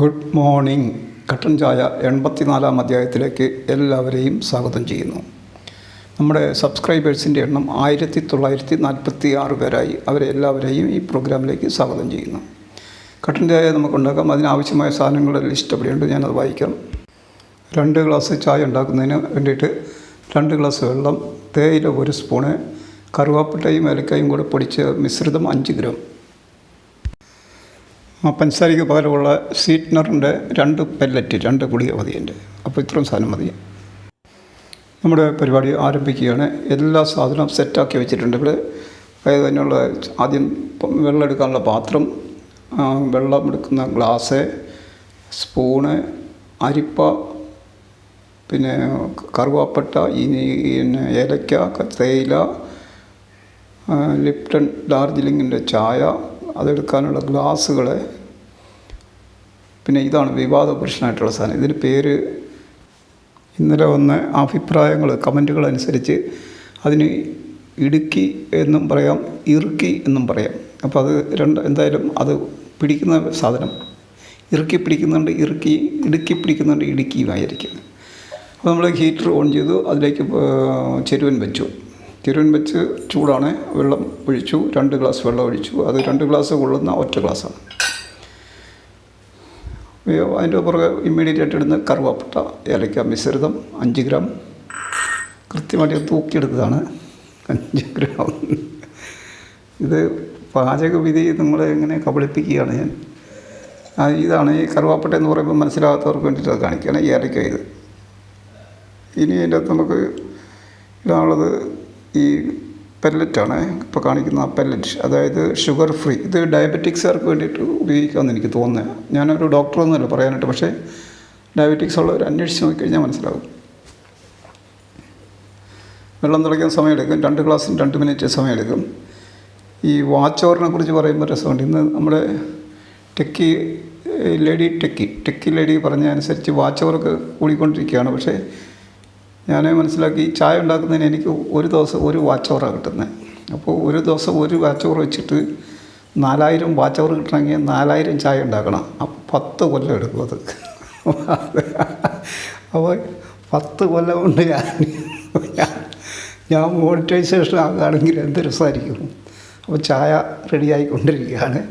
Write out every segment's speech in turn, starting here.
Good morning. കട്ടൻ ചായ എൺപത്തിനാലാം അധ്യായത്തിലേക്ക് എല്ലാവരെയും സ്വാഗതം ചെയ്യുന്നു. നമ്മുടെ സബ്സ്ക്രൈബേഴ്സിന്റെ എണ്ണം ആയിരത്തി തൊള്ളായിരത്തി നാൽപ്പത്തി ആറ് പേരായി അവരെ എല്ലാവരെയും ഈ പ്രോഗ്രാമിലേക്ക് സ്വാഗതം ചെയ്യുന്നു. കട്ടൻ ചായ നമുക്കുണ്ടാക്കാം. അതിനാവശ്യമായ സാധനങ്ങളുടെ ലിസ്റ്റ് എവിടെയുണ്ട് ഞാനത് വായിക്കാം. രണ്ട് ഗ്ലാസ് ചായ ഉണ്ടാക്കുന്നതിന് വേണ്ടിയിട്ട് രണ്ട് ഗ്ലാസ് വെള്ളം തേയില ഒരു സ്പൂണ് കറുവാപ്പട്ടയും ഏലക്കായും കൂടെ പൊടിച്ച് മിശ്രിതം അഞ്ച് ഗ്രാം. പഞ്ചസാരയ്ക്ക് പകരമുള്ള സ്വീറ്റ്നറിന്റെ രണ്ട് പെല്ലറ്റ് രണ്ട് ഗുളിക മതി എന്റെ. അപ്പോൾ ഇത്രയും സാധനം മതി. നമ്മുടെ പരിപാടി ആരംഭിക്കുകയാണ്. എല്ലാ സാധനവും സെറ്റാക്കി വെച്ചിട്ടുണ്ട്. ഇവിടെ അതായത് അതിനുള്ള ആദ്യം വെള്ളം എടുക്കാനുള്ള പാത്രം വെള്ളം എടുക്കുന്ന ഗ്ലാസ് സ്പൂണ് അരിപ്പ പിന്നെ കറുവാപ്പട്ട ഇനി പിന്നെ ഏലക്ക തേയില ലിപ്റ്റൺ ഡാർജിലിങ്ങിന്റെ ചായ അതെടുക്കാനുള്ള ഗ്ലാസ്സുകൾ പിന്നെ ഇതാണ് വിവാദ പുരുഷനായിട്ടുള്ള സാധനം. ഇതിന് പേര് ഇന്നലെ വന്ന അഭിപ്രായങ്ങൾ കമന്റുകൾ അനുസരിച്ച് അതിന് ഇടുക്കി എന്നും പറയാം ഇറുക്കി എന്നും പറയാം. അപ്പോൾ അത് രണ്ട് എന്തായാലും അത് പിടിക്കുന്ന സാധനം. ഇറുക്കി പിടിക്കുന്നുണ്ട് ഇറുക്കി ഇടുക്കി പിടിക്കുന്നുണ്ട് ഇടുക്കിയുമായിരിക്കും. അപ്പോൾ നമ്മൾ ഹീറ്റർ ഓൺ ചെയ്തു അതിലേക്ക് ചെരുവൻ വെച്ചു. ചെരുവൻ വെച്ച് ചൂടാണ് വെള്ളം ഒഴിച്ചു രണ്ട് ഗ്ലാസ് വെള്ളം ഒഴിച്ചു. അത് രണ്ട് ഗ്ലാസ് കൊള്ളുന്ന ഒറ്റ ഗ്ലാസ്സാണ്. അതിന്റെ പുറകെ ഇമ്മീഡിയറ്റ് ആയിട്ട് ഇടുന്ന കറുവാപ്പട്ട ഏലക്ക മിശ്രിതം അഞ്ച് ഗ്രാം കൃത്യമായിട്ട് തൂക്കിയെടുത്തതാണ്. അഞ്ച് ഗ്രാം ഇത് പാചകവിധി നിങ്ങളെ എങ്ങനെ കബളിപ്പിക്കുകയാണ് ഞാൻ. ഇതാണ് ഈ കറുവാപ്പട്ട എന്ന് പറയുമ്പോൾ മനസ്സിലാകാത്തവർക്ക് വേണ്ടിയിട്ട് അത് കാണിക്കുകയാണ്. ഏലക്ക ഇത്. ഇനി അതിന്റെ അകത്ത് നമുക്ക് ഇടാനുള്ളത് ഈ പെല്ലറ്റാണ് ഇപ്പോൾ കാണിക്കുന്ന പെല്ലറ്റ് അതായത് ഷുഗർ ഫ്രീ ഇത് ഡയബറ്റിക്സുകാർക്ക് വേണ്ടിയിട്ട് ഉപയോഗിക്കാമെന്ന് എനിക്ക് തോന്നുന്നത് ഞാനൊരു ഡോക്ടറൊന്നുമല്ല പറയാനായിട്ട് പക്ഷേ ഡയബറ്റിക്സ് ഉള്ളവർ അന്വേഷിച്ച് നോക്കിക്കഴിഞ്ഞാൽ മനസ്സിലാകും വെള്ളം തിളയ്ക്കാൻ സമയമെടുക്കും രണ്ട് ഗ്ലാസ്സിന് രണ്ട് മിനിറ്റ് സമയമെടുക്കും. ഈ വാച്ച് ഓവറിനെ കുറിച്ച് പറയുമ്പോൾ രസമുണ്ട്. ഇന്ന് നമ്മുടെ techie lady techie techie lady പറഞ്ഞ അനുസരിച്ച് ഓവറൊക്കെ കൂടിക്കൊണ്ടിരിക്കുകയാണ് പക്ഷേ ഞാൻ മനസ്സിലാക്കി ചായ ഉണ്ടാക്കുന്നതിന് എനിക്ക് ഒരു ദിവസം ഒരു വാച്ച് ഓവറാണ് കിട്ടുന്നത് അപ്പോൾ ഒരു ദിവസം ഒരു വാച്ച് ഓവർ വെച്ചിട്ട് നാലായിരം വാച്ച് ഓവർ കിട്ടണമെങ്കിൽ നാലായിരം ചായ ഉണ്ടാക്കണം. അപ്പോൾ പത്ത് കൊല്ലം എടുക്കും അത്. അപ്പോൾ പത്ത് കൊല്ലം കൊണ്ട് ഞാൻ- ഞാൻ മോണിറ്റൈസേഷൻ ആകുകയാണെങ്കിൽ എന്ത് രസമായിരിക്കും? അപ്പോൾ ചായ റെഡിയായിക്കൊണ്ടിരിക്കുകയാണ്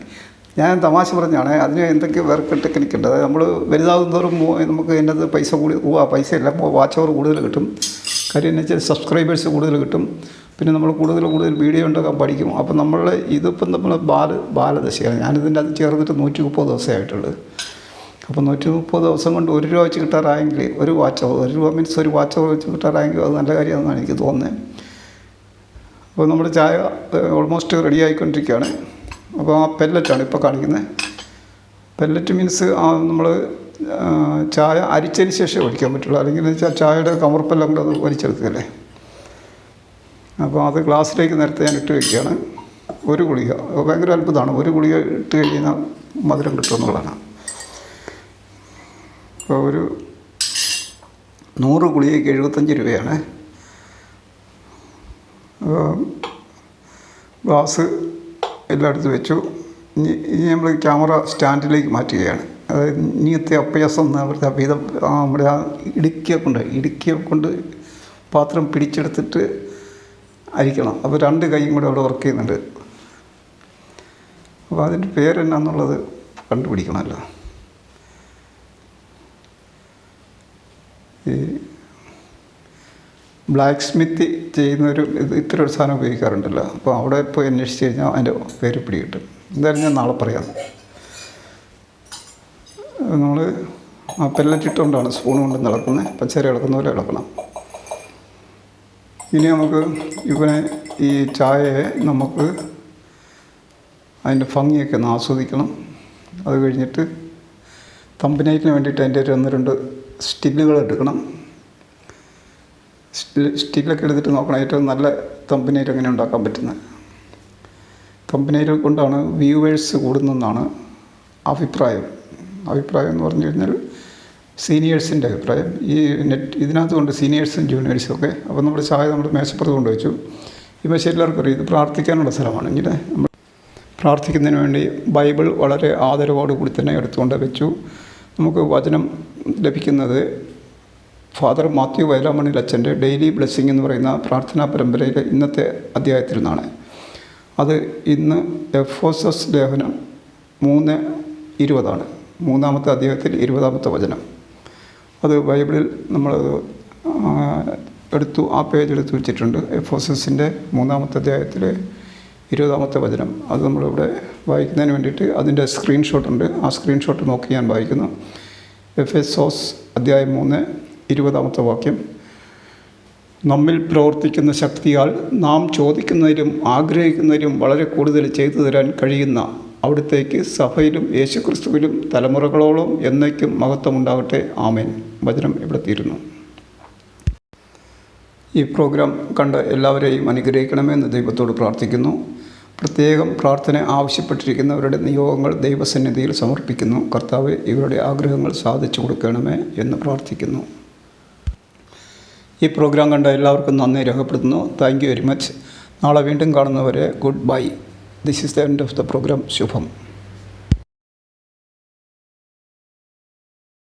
ഞാൻ തമാശ പറഞ്ഞാണ് അതിന് എന്തൊക്കെ വർക്ക് ടെക്നിക്ക് ഉണ്ട്? നമ്മൾ വലുതാകും തോറും നമുക്ക് എന്റെ പൈസ കൂടി ആ പൈസ ഇല്ല വാച്ച് അവർ കൂടുതൽ കിട്ടും. കാര്യം എന്ന് വെച്ചാൽ സബ്സ്ക്രൈബേഴ്സ് കൂടുതൽ കിട്ടും. പിന്നെ നമ്മൾ കൂടുതൽ കൂടുതൽ വീഡിയോ ഉണ്ടാക്കാൻ പഠിക്കും. അപ്പം നമ്മൾ ഇതിപ്പം നമ്മൾ ബാല ബാലദശയാണ്. ഞാനിതിന്റെ അത് ചേർന്നിട്ട് നൂറ്റി മുപ്പത് ദിവസമായിട്ടുള്ളത് അപ്പോൾ നൂറ്റി മുപ്പത് ദിവസം കൊണ്ട് ഒരു രൂപ വെച്ച് കിട്ടാറായെങ്കിൽ ഒരു വാച്ച് ഒരു രൂപ മീൻസ് ഒരു വാച്ച് വെച്ച് കിട്ടാറായെങ്കിൽ അത് നല്ല കാര്യമാണെന്നാണ് എനിക്ക് തോന്നുന്നത്. അപ്പോൾ നമ്മുടെ ചായ ഓൾമോസ്റ്റ് റെഡി ആയിക്കൊണ്ടിരിക്കുകയാണ്. അപ്പോൾ ആ പെല്ലറ്റാണ് ഇപ്പോൾ കാണിക്കുന്നത് പെല്ലറ്റ് മീൻസ് ആ നമ്മൾ ചായ അരിച്ചതിന് ശേഷം ഒഴിക്കാൻ പറ്റുള്ളൂ. അല്ലെങ്കിൽ എന്ന് വെച്ചാൽ ചായയുടെ കമർപ്പെല്ലാം കൂടെ അത് വലിച്ചെടുക്കുകയല്ലേ അപ്പോൾ അത് ഗ്ലാസ്സിലേക്ക് നേരത്തെ ഞാൻ ഇട്ട് വയ്ക്കുകയാണ് ഒരു ഗുളിക ഭയങ്കര അത്ഭുതമാണ്. ഒരു ഗുളിക ഇട്ട് കഴിഞ്ഞാൽ മധുരം കിട്ടുമെന്നുള്ളതാണ് അപ്പോൾ ഒരു നൂറ് ഗുളികയ്ക്ക് എഴുപത്തഞ്ച് രൂപയാണ്. ഗ്ലാസ് എല്ലായിടത്തും വെച്ചു. ഇനി നമ്മൾ ക്യാമറ സ്റ്റാൻഡിലേക്ക് മാറ്റുകയാണ്. അതായത് ഇനിയത്തെ അപ്പയസം എന്ന് അവരുടെ അഭീതം നമ്മുടെ ആ ഇടുക്കിയെ കൊണ്ട് ഇടുക്കിയെ കൊണ്ട് പാത്രം പിടിച്ചെടുത്തിട്ട് അരിക്കണം. അപ്പോൾ രണ്ട് കൈയും കൂടെ അവിടെ വർക്ക് ചെയ്യുന്നുണ്ട്. അപ്പോൾ അതിന്റെ പേരെന്നാന്നുള്ളത് കണ്ടുപിടിക്കണമല്ലോ. ഈ ബ്ലാക്ക് സ്മിത്ത് ചെയ്യുന്നൊരു ഇത് ഇത്ര ഒരു സാധനം ഉപയോഗിക്കാറുണ്ടല്ലോ. അപ്പോൾ അവിടെ പോയി അന്വേഷിച്ച് കഴിഞ്ഞാൽ അതിന്റെ പേര് പിടികിട്ടും എന്തായാലും ഞാൻ നാളെ പറയാം. നമ്മൾ ആ പെല്ലറ്റ് ഇട്ടുകൊണ്ടാണ് സ്പൂൺ കൊണ്ട് നടക്കുന്നത് പച്ചരി ഇളക്കുന്ന പോലെ ഇളക്കണം. ഇനി നമുക്ക് ഇവനെ ഈ ചായയെ നമുക്ക് അതിന്റെ ഭംഗിയൊക്കെ ഒന്ന് ആസ്വദിക്കണം. അത് കഴിഞ്ഞിട്ട് തമ്പനൈറ്റിന് വേണ്ടിയിട്ട് അതിന്റെ ഒരു ഒന്ന് രണ്ട് സ്റ്റില്ലുകൾ എടുക്കണം. സ്റ്റില്ലൊക്കെ എടുത്തിട്ട് നോക്കണം. ഏറ്റവും നല്ല തമ്പനൈറ്റ് എങ്ങനെ ഉണ്ടാക്കാൻ പറ്റുന്നത് തമ്പനൈറ്റ് കൊണ്ടാണ് വ്യൂവേഴ്സ് കൂടുന്നതെന്നാണ് അഭിപ്രായം. അഭിപ്രായം എന്ന് പറഞ്ഞു കഴിഞ്ഞാൽ സീനിയേഴ്സിന്റെ അഭിപ്രായം. ഈ നെറ്റ് ഇതിനകത്ത് കൊണ്ട് സീനിയേഴ്സും ജൂനിയേഴ്സും ഒക്കെ. അപ്പോൾ നമ്മുടെ ചായ നമ്മൾ മേശപ്പുറത്ത് കൊണ്ടുവച്ചു. ഈ മേശ എല്ലാവർക്കും അറിയാം. ഇത് പ്രാർത്ഥിക്കാനുള്ള സ്ഥലമാണ് ഇങ്ങനെ നമ്മൾ പ്രാർത്ഥിക്കുന്നതിന് വേണ്ടി ബൈബിൾ വളരെ ആദരവോടുകൂടി തന്നെ എടുത്തുകൊണ്ട് വെച്ചു. നമുക്ക് വചനം ലഭിക്കുന്നത് ഫാദർ മാത്യു വയലാമണിൽ അച്ഛന്റെ ഡെയിലി ബ്ലെസ്സിങ് എന്ന് പറയുന്ന പ്രാർത്ഥനാ പരമ്പരയിലെ ഇന്നത്തെ അധ്യായത്തിൽ നിന്നാണ് അത് ഇന്ന് എഫോസസ് ലേഖനം മൂന്ന് ഇരുപതാണ്. മൂന്നാമത്തെ അധ്യായത്തിൽ ഇരുപതാമത്തെ വചനം. അത് ബൈബിളിൽ നമ്മൾ എടുത്തു ആ പേജ് എടുത്തു വെച്ചിട്ടുണ്ട്. എഫോസസിന്റെ മൂന്നാമത്തെ അധ്യായത്തിൽ ഇരുപതാമത്തെ വചനം. അത് നമ്മളിവിടെ വായിക്കുന്നതിന് വേണ്ടിയിട്ട് അതിന്റെ സ്ക്രീൻഷോട്ടുണ്ട്. ആ സ്ക്രീൻഷോട്ട് നോക്കി ഞാൻ വായിക്കുന്നു. എഫ് എസ് ഓസ് അധ്യായം മൂന്ന് ഇരുപതാമത്തെ വാക്യം. നമ്മിൽ പ്രവർത്തിക്കുന്ന ശക്തിയാൽ നാം ചോദിക്കുന്നതിലും ആഗ്രഹിക്കുന്നതിലും വളരെ കൂടുതൽ ചെയ്തു തരാൻ കഴിയുന്ന അവിടത്തേക്ക് സഭയിലും യേശുക്രിസ്തുവിലും തലമുറകളോളം എന്നേക്കും മഹത്വമുണ്ടാകട്ടെ. ആമേൻ. വചനം ഇവിടെ തീരുന്നു ഈ പ്രോഗ്രാം കണ്ട് എല്ലാവരെയും അനുഗ്രഹിക്കണമെന്ന് ദൈവത്തോട് പ്രാർത്ഥിക്കുന്നു. പ്രത്യേകം പ്രാർത്ഥന ആവശ്യപ്പെട്ടിരിക്കുന്നവരുടെ നിയോഗങ്ങൾ ദൈവസന്നിധിയിൽ സമർപ്പിക്കുന്നു. കർത്താവ് ഇവരുടെ ആഗ്രഹങ്ങൾ സാധിച്ചു കൊടുക്കണമേ എന്ന് പ്രാർത്ഥിക്കുന്നു. ഈ പ്രോഗ്രാം കണ്ട എല്ലാവർക്കും നന്ദി രേഖപ്പെടുത്തുന്നു. താങ്ക് യു വെരി മച്ച് നാളെ വീണ്ടും കാണുന്നവരെ good bye this is the end of the programme Shubham.